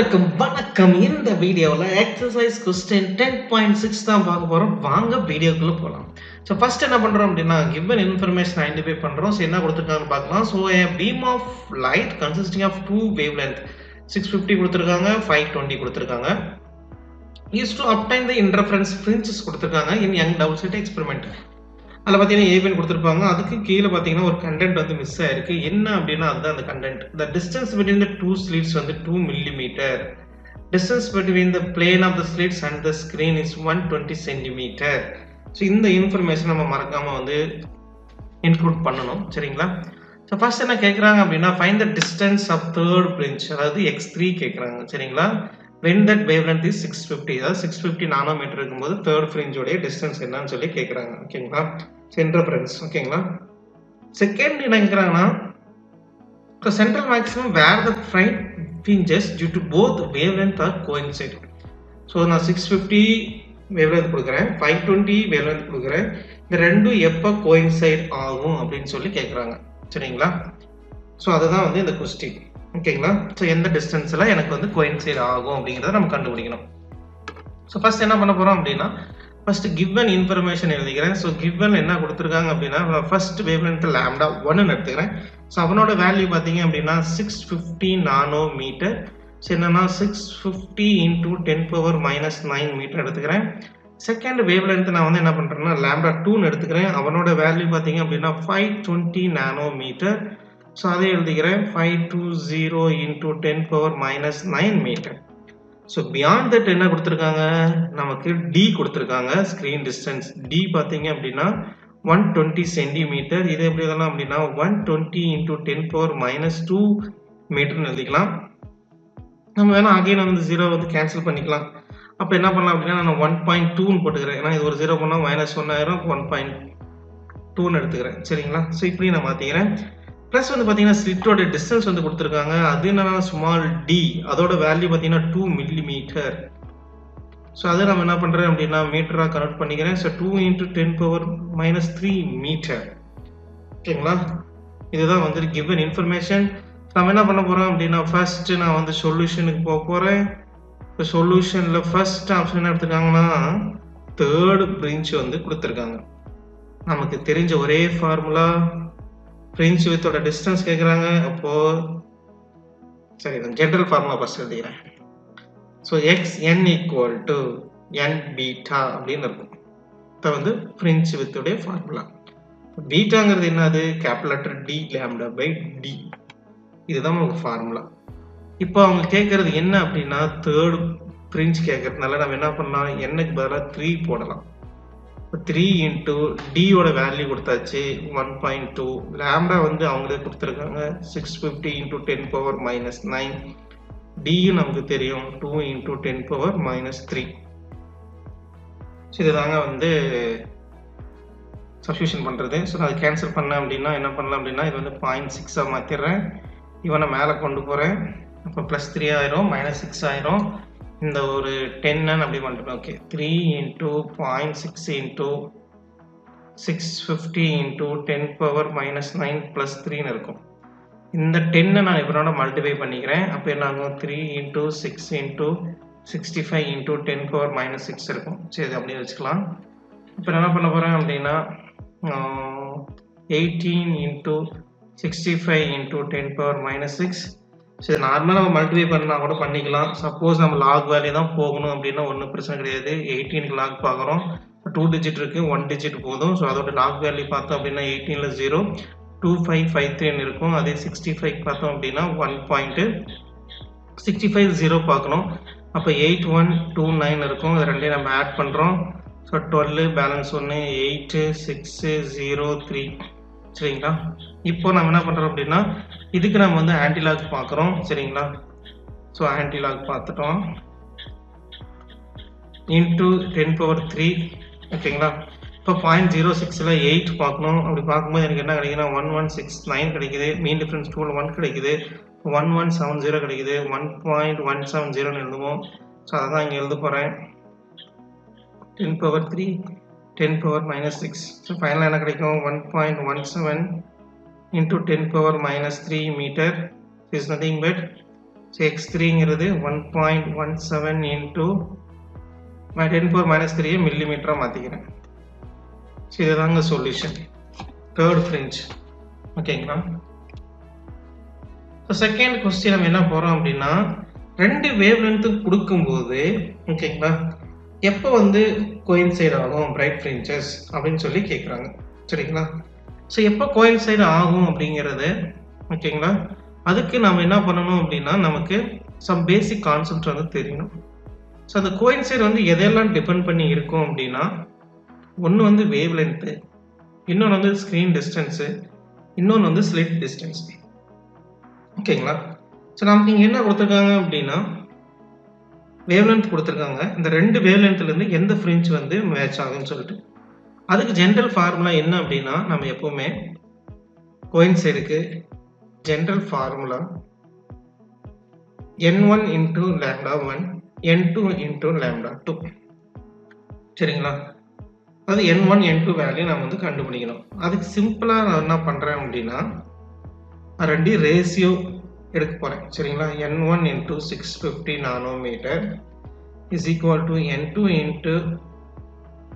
அனைவருக்கும் வணக்கம். இந்த வீடியோவில் exercise question ten point six தான் பார்க்க போகிறோம் வாங்க வீடியோக்குள்ளே போகலாம் ஸோ ஃபஸ்ட் என்ன பண்ணுறோம் அப்படின்னா கிவன் இன்ஃபர்மேஷன் ஐடென்டிஃபை பண்ணுறோம் ஸோ என்ன கொடுத்துருக்காங்கன்னு பார்க்கலாம். So a beam of light consisting of two wavelength six fifty கொடுத்துருக்காங்க ஃபைவ் டுவெண்ட்டி கொடுத்துருக்காங்க. Used to obtain the interference fringes கொடுத்துருக்காங்க. In Young double slit experiment அதில் பார்த்தீங்கன்னா ஏபிஎன் கொடுத்துருப்பாங்க. அதுக்கு கீழே பார்த்தீங்கன்னா ஒரு கண்டென்ட் வந்து மிஸ் ஆயிருக்கு. என்ன அப்படின்னா அதுதான் அந்த content the distance between the two slits வந்து two millimetre distance between the plane of the slits and the screen is one twenty centimetre so இந்த இன்ஃபர்மேஷன் நம்ம மறக்காமல் வந்து இன்க்ளூட் பண்ணணும். சரிங்களா? ஸோ ஃபர்ஸ்ட் என்ன கேட்குறாங்க அப்படின்னா find the distance of third fringe அதாவது எக்ஸ் த்ரீ கேட்குறாங்க சரிங்களா? When that wavelength is six fifty அதாவது சிக்ஸ் ஃபிஃப்டி நானோ மீட்டர் இருக்கும்போது தேர்ட் ஃப்ரிஞ்சோடைய டிஸ்டன்ஸ் என்னன்னு சொல்லி கேட்குறாங்க ஓகேங்களா? சென்டர் ஃப்ரெண்ட்ஸ் ஓகேங்களா செகண்ட் என்ன கேட்குறாங்கன்னா central maximum where the bright fringes due to both wavelength are coincide so நான் சிக்ஸ் ஃபிஃப்டி வேவ் லென்த் கொடுக்குறேன் ஃபைவ் டுவெண்ட்டி வேவ் லென்த் கொடுக்குறேன். இந்த ரெண்டும் எப்போ கோயின்சைட் ஆகும் அப்படின்னு சொல்லி கேட்குறாங்க சரிங்களா? ஸோ அதுதான் வந்து இந்த கொஸ்டின் ஓகேங்களா ஸோ எந்த டிஸ்டன்ஸில் எனக்கு வந்து கோயின்சைட் ஆகும் அப்படிங்கிறத நம்ம கண்டுபிடிக்கணும். ஸோ ஃபர்ஸ்ட் என்ன பண்ண போகிறோம் அப்படின்னா ஃபர்ஸ்ட் கிவன் இன்ஃபர்மேஷன் எழுதிக்கிறேன் ஸோ கிவன் என்ன கொடுத்துருக்காங்க அப்படின்னா ஃபர்ஸ்ட் வேவ் லென்த் லேம்டா ஒன்னு எடுத்துக்கிறேன். ஸோ அவனோட வேல்யூ பார்த்தீங்க அப்படின்னா six fifty nanometre so என்னன்னா six fifty into ten power minus nine metre எடுத்துக்கிறேன். செகண்ட் வேவ் லென்த் நான் வந்து என்ன பண்ணுறேன்னா லேம்டா டூன்னு எடுத்துக்கிறேன். அவனோட வேல்யூ பார்த்தீங்க அப்படின்னா five twenty nanometre so அதை எழுதிக்கிறேன் five two zero into ten power minus nine metre so beyond that என்ன கொடுத்துருக்காங்க? நமக்கு டி கொடுத்துருக்காங்க ஸ்க்ரீன் டிஸ்டன்ஸ் டி பார்த்தீங்க அப்படின்னா ஒன் டுவெண்ட்டி சென்டிமீட்டர் இது எப்படி எழுதலாம் அப்படின்னா one twenty into ten power minus two மீட்டர்னு எழுதிக்கலாம். நம்ம வேணால் அகைன் வந்து ஜீரோ வந்து கேன்சல் பண்ணிக்கலாம். அப்போ என்ன பண்ணலாம் அப்படின்னா நான் ஒன் பாயிண்ட் டூன்னு போட்டுக்கிறேன். ஏன்னா இது ஒரு ஜீரோ பண்ணால் மைனஸ் ஒன் ஆயிரம் ஒன் பாயிண்ட் டூன்னு எடுத்துக்கிறேன். சரிங்களா? ஸோ இப்படி நான் மாற்றிக்கிறேன் ப்ளஸ் வந்து பார்த்தீங்கன்னா ஸ்லிட்டோட டிஸ்டன்ஸ் வந்து கொடுத்துருக்காங்க. அது என்னன்னா ஸ்மால் டி அதோட வேல்யூ பார்த்தீங்கன்னா டூ மில்லி மீட்டர் ஸோ அதை நம்ம என்ன பண்ணுறேன் அப்படின்னா மீட்டராக கனெக்ட் பண்ணிக்கிறேன். So two into ten power minus three metre ஓகேங்களா? இதுதான் வந்து கிவன் இன்ஃபர்மேஷன் நம்ம என்ன பண்ண போகிறோம் அப்படின்னா ஃபர்ஸ்ட்டு நான் வந்து சொல்யூஷனுக்கு போக போகிறேன் இப்போ சொல்யூஷனில் ஃபர்ஸ்ட் ஆப்ஷன் என்ன எடுத்துருக்காங்கன்னா தேர்டு பிரிஞ்ச் வந்து கொடுத்துருக்காங்க. நமக்கு தெரிஞ்ச ஒரே ஃபார்முலா ஃப்ரெஞ்ச் வித்தோட டிஸ்டன்ஸ் கேட்குறாங்க அப்போ சரி நான் ஜென்ரல் ஃபார்முலா ஃபஸ்ட் எழுதிக்கிறேன். So X N equal to N beta அப்படின்னு இருக்கும். இப்போ வந்து ஃப்ரெஞ்ச் வித்துடைய ஃபார்முலா பீட்டாங்கிறது என்னது? கேப்புலேட்டர் டி லேம்டா பை டி இதுதான் உங்களுக்கு ஃபார்முலா இப்போ அவங்க கேட்கறது என்ன அப்படின்னா தேர்ட் ஃப்ரிஞ்ச் கேட்கறதுனால நம்ம என்ன பண்ணலாம்? என்னக்கு பதிலாக த்ரீ போடலாம். த்ரீ இன்ட்டு டியோட வேல்யூ கொடுத்தாச்சு ஒன் பாயிண்ட் டூ லேம்டா வந்து அவங்களே கொடுத்துருக்காங்க. Six fifty into ten power minus nine டியும் நமக்கு தெரியும். Two into ten power minus three so இதுதாங்க வந்து சப்ஸ்டியூஷன் பண்ணுறது ஸோ நான் அது கேன்சல் பண்ணேன் அப்படின்னா என்ன பண்ணலாம் அப்படின்னா இது வந்து பாயிண்ட் சிக்ஸாக மாற்றிடுறேன் இவனை மேலே கொண்டு போகிறேன் அப்போ ப்ளஸ் த்ரீ ஆயிரும் மைனஸ் சிக்ஸ் ஆயிரும். இந்த ஒரு டென்னு அப்படி பண்ணுறேன் okay three into point six into six fifty into ten power minus nine plus த்ரீன்னு இருக்கும். இந்த டென்னை நான் இவனோட மல்டிஃபை பண்ணிக்கிறேன். அப்போ என்ன ஆகும்? Three into six into sixty five into ten power minus six இருக்கும். சரி அப்படியே வச்சுக்கலாம். இப்போ என்ன பண்ண போகிறேன் அப்படின்னா eighteen into sixty five into ten power minus six சரி நார்மலாக நம்ம மல்டிஃபை பண்ணால் கூட பண்ணிக்கலாம். சப்போஸ் நம்ம லாக் வேல்யூ தான் போகணும் அப்படின்னா ஒன்றும் பிரச்சனை கிடையாது. எயிட்டீனுக்கு லாக் பார்க்குறோம். டூ டிஜிட் இருக்குது ஒன் டிஜிட் போதும். ஸோ அதோட லாக் வேல்யூ பார்த்தோம் அப்படின்னா எயிட்டீனில் ஜீரோ டூ ஃபைவ் ஃபைவ் த்ரீன்னு இருக்கும். அதே சிக்ஸ்டி ஃபைவ் பார்த்தோம் அப்படின்னா one point sixty five zero பார்க்கணும். அப்போ எயிட் ஒன் டூ நைன் இருக்கும். அது ரெண்டையும் நம்ம ஆட் பண்ணுறோம் ஸோ டுவெல் பேலன்ஸ் ஒன்று எயிட்டு சிக்ஸு ஜீரோ த்ரீ சரிங்களா? இப்போ நம்ம என்ன பண்ணுறோம் அப்படின்னா இதுக்கு நம்ம வந்து ஆன்டிலாக் பார்க்குறோம். சரிங்களா? ஸோ ஆன்டிலாக் பார்த்துட்டோம். இன்டூ டென் பவர் த்ரீ ஓகேங்களா? இப்போ பாயிண்ட் ஜீரோ சிக்ஸில் எயிட் பார்க்கணும். அப்படி பார்க்கும்போது எனக்கு என்ன கிடைக்குதுன்னா ஒன் ஒன் சிக்ஸ் நைன் கிடைக்குது. மீன் டிஃப்ரென்ஸ் டூவில் ஒன் கிடைக்குது. ஒன் ஒன் செவன் ஜீரோ கிடைக்குது. ஒன் பாயிண்ட் ஒன் செவன் ஜீரோன்னு எழுதுவோம். ஸோ அதை தான் இங்கே எழுத போகிறேன் ten power three ten power minus six so ஃபைனலாக என்ன கிடைக்கும்? One point one seven into 10 power minus 3 meter is nothing but so x த்ரீங்கிறது one point one seven into ten power minus த்ரீயை மில்லிமீட்டராக மாற்றிக்கிறேன் ஸோ இதுதாங்க சொல்யூஷன் தேர்ட் ஃப்ரெஞ்ச் ஓகேங்களா so second question நம்ம என்ன போகிறோம் அப்படின்னா ரெண்டு வேவ் லென்த்து கொடுக்கும்போது ஓகேங்களா எப்போ வந்து கோயின்சைட் ஆகும் பிரைட் ஃப்ரெஞ்சஸ் அப்படின்னு சொல்லி கேட்குறாங்க சரிங்களா? ஸோ எப்போ கோயின்சைட் ஆகும் அப்படிங்கிறது ஓகேங்களா? அதுக்கு நம்ம என்ன பண்ணணும் அப்படின்னா நமக்கு சம் பேசிக் கான்செப்ட் வந்து தெரியணும். ஸோ அந்த கோயின்சைட் வந்து எதையெல்லாம் டிபெண்ட் பண்ணி இருக்கும் அப்படின்னா ஒன்று வந்து வேவ் லென்த்து இன்னொன்று வந்து ஸ்க்ரீன் டிஸ்டன்ஸு இன்னொன்று வந்து ஸ்லிட் டிஸ்டன்ஸ் ஓகேங்களா? ஸோ நமக்கு இங்கே என்ன கொடுத்துருக்காங்க அப்படின்னா வேவ்லென்த் கொடுத்துருக்காங்க. இந்த ரெண்டு வேவ்லென்த்லேருந்து எந்த ஃப்ரிஞ்ச் வந்து மேட்ச் ஆகும்னு சொல்லிட்டு. அதுக்கு ஜென்ரல் ஃபார்முலா என்ன அப்படின்னா நம்ம எப்போவுமே கோயின்சைடுக்கு general formula n one into lambda one n two into lambda two சரிங்களா? அது n one n two value நம்ம வந்து கண்டுபிடிக்கணும். அதுக்கு சிம்பிளாக நான் என்ன பண்ணுறேன் அப்படின்னா ரெண்டு ரேஷியோ எடுக்க போகிறேன் சரிங்களா? N one into six fifty nanometre is equal to n two into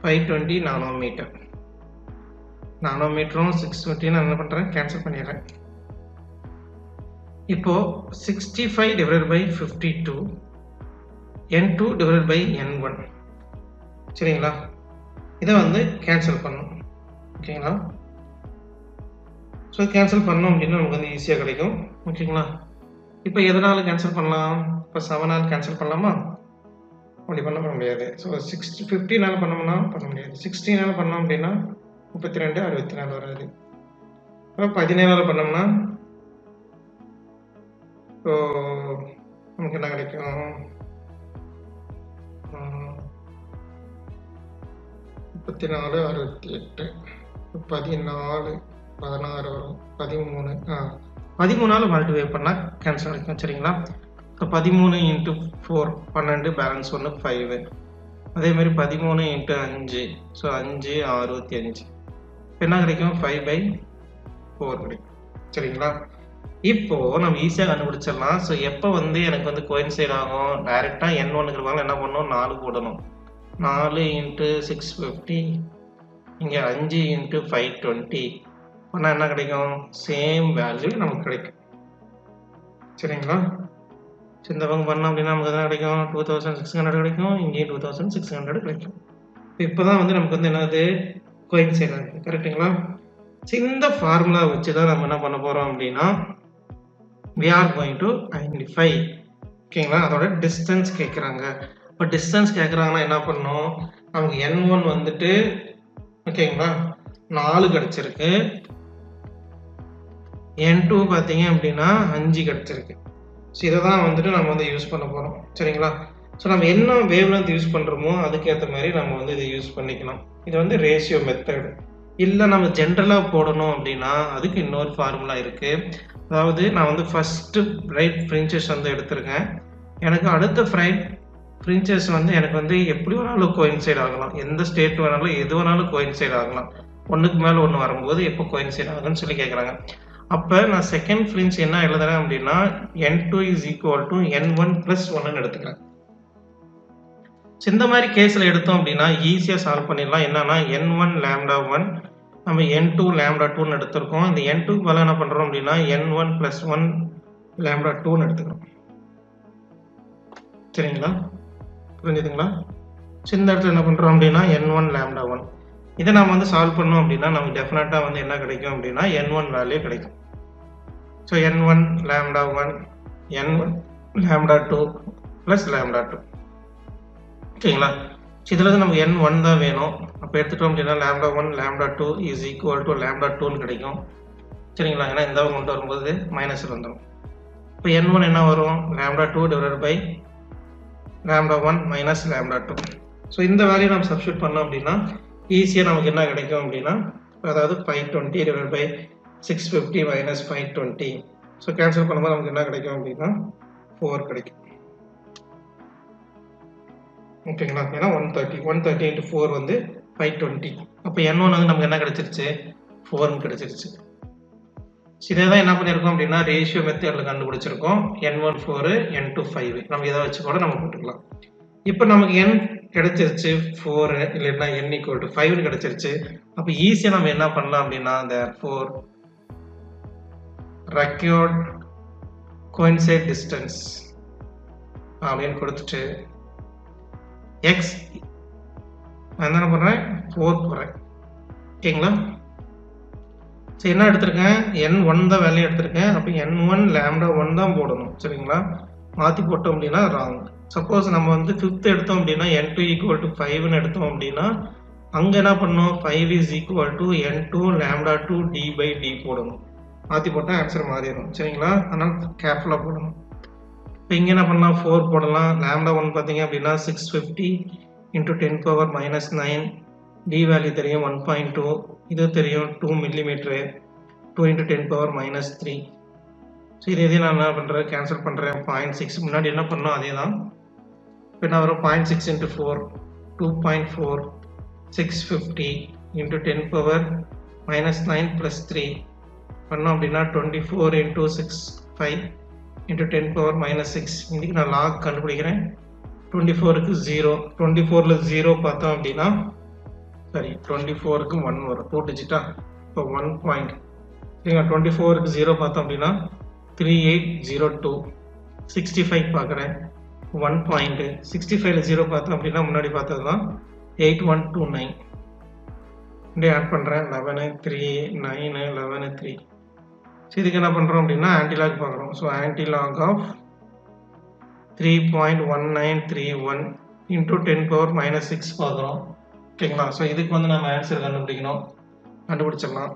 five twenty nanometre நானோமீட்டரும் six fifty நான் என்ன பண்ணுறேன் கேன்சல் பண்ணிடுறேன். இப்போ sixty five divide by fifty two n two divide by n one சரிங்களா? இதை வந்து கேன்சல் பண்ணும் ஓகேங்களா? ஸோ கேன்சல் பண்ணோம் அப்படின்னா நமக்கு வந்து ஈஸியாக கிடைக்கும். ஓகேங்களா இப்போ எதனால் கேன்சல் பண்ணலாம்? இப்போ செவனால் கேன்சல் பண்ணலாமா? அப்படி பண்ண பண்ண முடியாது. ஸோ சிக்ஸ்டி ஃபிஃப்டினால் பண்ணோம்னா பண்ண முடியாது. சிக்ஸ்டீனால் பண்ணோம் அப்படின்னா முப்பத்தி ரெண்டு அறுபத்தி நாலு வராது. அப்புறம் பதினேழால் பண்ணோம்னா ஸோ நமக்கு என்ன கிடைக்கும்? முப்பத்தி நாலு அறுபத்தி எட்டு பதினாலு பதினாறு வரும். பதிமூணு பதிமூணால் மல்டிஃபை பண்ணால் கேன்சல் ஆகிக்கும் சரிங்களா? ஸோ பதிமூணு இன்ட்டு ஃபோர் பன்னெண்டு பேலன்ஸ் ஒன்று ஃபைவு அதேமாதிரி பதிமூணு இன்ட்டு அஞ்சு. ஸோ அஞ்சு அறுபத்தி அஞ்சு. என்ன கிடைக்கும்? ஃபைவ் பை ஃபோர் கிடைக்கும். சரிங்களா? இப்போ நம்ம ஈஸியாக கண்டுபிடிச்சிடலாம். ஸோ எப்போ வந்து எனக்கு வந்து கோயின்சைட் ஆகும்? டைரெக்டாக என் ஒன்றுங்கிறவங்க என்ன பண்ணணும்? நாலு போடணும். நாலு இன்ட்டு சிக்ஸ் ஃபிஃப்டி இங்கே அஞ்சு இன்ட்டு ஃபைவ் டுவெண்ட்டி பண்ணால் என்ன கிடைக்கும்? சேம் வேல்யூ நமக்கு கிடைக்கும். சரிங்களா? இந்த பங்கு பண்ணோம் அப்படின்னா நமக்கு என்ன கிடைக்கும்? டூ தௌசண்ட் சிக்ஸ் ஹண்ட்ரட் கிடைக்கும். இங்கேயும் டூ தௌசண்ட் சிக்ஸ் ஹண்ட்ரட் கிடைக்கும். இப்போ தான் வந்து நமக்கு வந்து என்னது? கோயின் ஆகுது. கரெக்டுங்களா இந்த ஃபார்முலா வச்சு தான் நம்ம என்ன பண்ண போகிறோம் அப்படின்னா we are going to identify ஓகேங்களா அதோட டிஸ்டன்ஸ் கேட்குறாங்க இப்போ டிஸ்டன்ஸ் கேட்குறாங்கன்னா என்ன பண்ணணும்? நமக்கு என் ஒன் வந்துட்டு ஓகேங்களா நாலு கிடச்சிருக்கு. என் டூ பார்த்தீங்க அப்படின்னா அஞ்சு கிடச்சிருக்கு. ஸோ இதை தான் வந்துட்டு நம்ம வந்து யூஸ் பண்ண போகிறோம் சரிங்களா? ஸோ நம்ம என்ன வேவ் லென்த் யூஸ் பண்ணுறோமோ அதுக்கேற்ற மாதிரி நம்ம வந்து இதை யூஸ் பண்ணிக்கலாம். இது வந்து ரேஷியோ மெத்தடு இல்லை நம்ம ஜென்ரலாக போடணும் அப்படின்னா அதுக்கு இன்னொரு ஃபார்முலா இருக்குது அதாவது நான் வந்து ஃபஸ்ட்டு ரைட் ஃப்ரின்ச்சஸ் வந்து எடுத்திருக்கேன். எனக்கு அடுத்த ஃப்ரைட் ஃப்ரின்ச்சஸ் வந்து எனக்கு வந்து எப்படி வேணாலும் கோயின்சைட் ஆகலாம். எந்த ஸ்டேட் வேணாலும் எது வேணாலும் கோயின்சைட் ஆகலாம். ஒன்றுக்கு மேலே ஒன்று வரும்போது எப்போ கோயின்சைட் ஆகுதுன்னு சொல்லி கேட்குறாங்க அப்போ நான் செகண்ட் ஃப்ரின்ச் என்ன எழுதுறேன் அப்படின்னா n two is equal to n one plus ஒன்னு எடுத்துக்கிறேன். இந்த மாதிரி கேஸில் எடுத்தோம் அப்படின்னா ஈஸியாக சால்வ் பண்ணிடலாம். என்னன்னா என் ஒன் லேம்டா ஒன் நம்ம என் டூ லேம்டா டூன்னு எடுத்திருக்கோம். இந்த என் டூக்கு வேலை என்ன பண்ணுறோம் அப்படின்னா n one plus one lambda டூன்னு எடுத்துக்கிறோம். சரிங்களா? புரிஞ்சுதுங்களா? ஸோ இந்த இடத்துல என்ன பண்ணுறோம் அப்படின்னா என் ஒன் லேம்டா ஒன் இதை நம்ம வந்து சால்வ் பண்ணோம் அப்படின்னா நமக்கு டெஃபினட்டாக வந்து என்ன கிடைக்கும் அப்படின்னா என் ஒன் வேல்யூ கிடைக்கும். So n one lambda one n one lambda two plus lambda two ஓகேங்களா ஸோ இதில் வந்து நமக்கு என் ஒன் தான் வேணும். அப்போ எடுத்துட்டோம் அப்படின்னா lambda one lambda two is equal to lambda டூன்னு கிடைக்கும். சரிங்களா? ஏன்னா இந்த கொண்டு வரும்போது மைனஸில் வந்துடும் இப்போ என் ஒன் என்ன வரும்? Lambda two divide by lambda one minus lambda two so இந்த வேல்யூ நம்ம சப்ஸ்டியூட் பண்ணோம் அப்படின்னா ஈஸியாக நமக்கு என்ன கிடைக்கும் அப்படின்னா அதாவது five twenty divide by six fifty minus five twenty so cancel பண்ணும்போது நமக்கு என்ன கிடைக்கும் அப்படின்னா ஃபோர் கிடைக்கும். ஓகேங்களா ஏன்னா one thirty one thirty into four வந்து ஃபைவ் டுவெண்ட்டி அப்போ என் ஒன் வந்து நமக்கு என்ன கிடைச்சிருச்சு? ஃபோர்னு கிடைச்சிருச்சு. இதே தான் என்ன பண்ணியிருக்கோம் அப்படின்னா ரேஷியோ மெத்தடில் கண்டுபிடிச்சிருக்கோம். N one four n two five நம்ம இதை வச்சு கூட நம்ம போட்டுக்கலாம் இப்போ நமக்கு என் கிடைச்சிருச்சு ஃபோரு இல்லைன்னா என் ஈக்குவல் டு ஃபைவ்னு கிடைச்சிருச்சு. அப்போ ஈஸியாக நம்ம என்ன பண்ணலாம் அப்படின்னா அந்த ஃபோர் ரெக்கியோர்ட் கோயின்சைட் டிஸ்டன்ஸ் அப்படின்னு கொடுத்துட்டு எக்ஸ் நான் என்ன பண்ணுறேன் ஃபோர் போடுறேன். ஓகேங்களா? சரி என்ன எடுத்திருக்கேன்? என் ஒன் தான் வேலையை எடுத்திருக்கேன். அப்போ என் ஒன் லேம்டா ஒன் தான் போடணும். சரிங்களா? மாற்றி போட்டோம் அப்படின்னா ராங் சப்போஸ் நம்ம வந்து ஃபிஃப்த் எடுத்தோம் அப்படின்னா என் டூ ஈக்குவல் டு ஃபைவ்னு எடுத்தோம் அப்படின்னா அங்கே என்ன பண்ணோம் five is equal to n two lambda two d by d போடணும். மாற்றி போட்டால் ஆன்சர் மாறிடும். சரிங்களா? அதனால் கேர்ஃபுல்லாக போடணும். இப்போ இங்கே என்ன பண்ணலாம்? ஃபோர் போடலாம். லேம்டா ஒன் பார்த்தீங்க அப்படின்னா six fifty into ten power minus nine d value தெரியும் ஒன் பாயிண்ட் டூ இது தெரியும் two millimetre two into ten power minus three so இது எதையும் நான் என்ன பண்ணுறேன் கேன்சல் பண்ணுறேன் பாயிண்ட் சிக்ஸ் முன்னாடி என்ன பண்ணோம்? அதே தான் இப்போ என்ன வரும்? Point six into four two point four six fifty into ten power minus nine plus three பண்ணோம் அப்படின்னா twenty four into six five into ten power minus six இன்றைக்கி நான் லாக் கண்டுபிடிக்கிறேன். டுவெண்ட்டி ஃபோருக்கு ஜீரோ டுவெண்ட்டி ஃபோரில் ஜீரோ பார்த்தோம் அப்படின்னா சரி டுவெண்ட்டி ஃபோருக்கு ஒன் வரும். டூ டிஜிட்டா இப்போ ஒன் பாயிண்ட் சரிங்க டுவெண்ட்டி ஃபோருக்கு ஜீரோ பார்த்தோம் அப்படின்னா three eight zero two sixty five பார்க்குறேன். ஒன் பாயிண்ட்டு சிக்ஸ்டி ஃபைவ்ல ஜீரோ பார்த்தோம் அப்படின்னா முன்னாடி பார்த்தது தான் எயிட் ஒன் டூ நைன் இப்படி ஆட் பண்ணுறேன் eleven three nine eleven three so இதுக்கு என்ன பண்ணுறோம் அப்படின்னா ஆன்டிலாக் பார்க்குறோம். So antilog of three point one nine three one into ten power minus six பார்க்குறோம். ஓகேங்களா ஸோ இதுக்கு வந்து நம்ம ஆன்சர் கண்டுபிடிக்கணும். கண்டுபிடிச்சிடலாம்.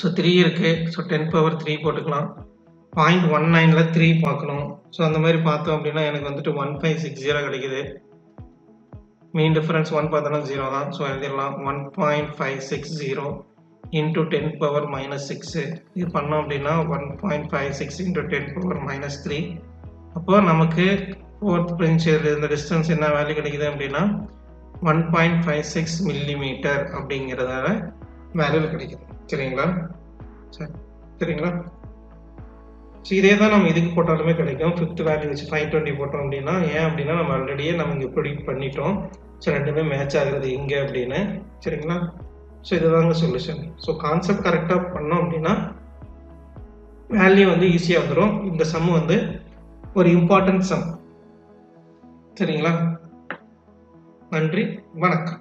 ஸோ த்ரீ இருக்குது ஸோ டென் பவர் த்ரீ போட்டுக்கலாம். பாயிண்ட் ஒன் நைனில் த்ரீ பார்க்கணும். ஸோ அந்த மாதிரி பார்த்தோம் அப்படின்னா எனக்கு வந்துட்டு ஒன் ஃபைவ் சிக்ஸ் ஜீரோ கிடைக்குது. மீன் டிஃபரன்ஸ் ஒன் பார்த்தோன்னா ஜீரோ தான். ஸோ எழுதிடலாம். One point five six zero into ten power minus six இது பண்ணோம் அப்படின்னா one point five six into ten power minus three அப்போது நமக்கு ஃபோர்த் பிரின்ச் இந்த டிஸ்டன்ஸ் என்ன வேல்யூ கிடைக்குது அப்படின்னா one point five six millimetre அப்படிங்கிறதால வேல்யூ கிடைக்குது. சரிங்களா? சரி. சரிங்களா? ஸோ இதே தான் நம்ம இதுக்கு போட்டாலுமே கிடைக்கும். ஃபிஃப்த் வேல்யூ வச்சு ஃபைவ் டுவெண்ட்டி போட்டோம் அப்படின்னா ஏன் அப்படின்னா நம்ம ஆல்ரெடியே நம்ம இங்கே ப்ரொடியூட் பண்ணிட்டோம். ஸோ ரெண்டுமே மேட்ச் ஆகுறது இங்கே அப்படின்னு. சரிங்களா? ஸோ இதுதாங்க சொல்யூஷன் ஸோ கான்செப்ட் கரெக்டாக பண்ணோம் அப்படின்னா வேல்யூ வந்து ஈஸியாக வந்துடும் இந்த சம் வந்து ஒரு இம்பார்ட்டன்ட் சம் சரிங்களா? நன்றி. வணக்கம்.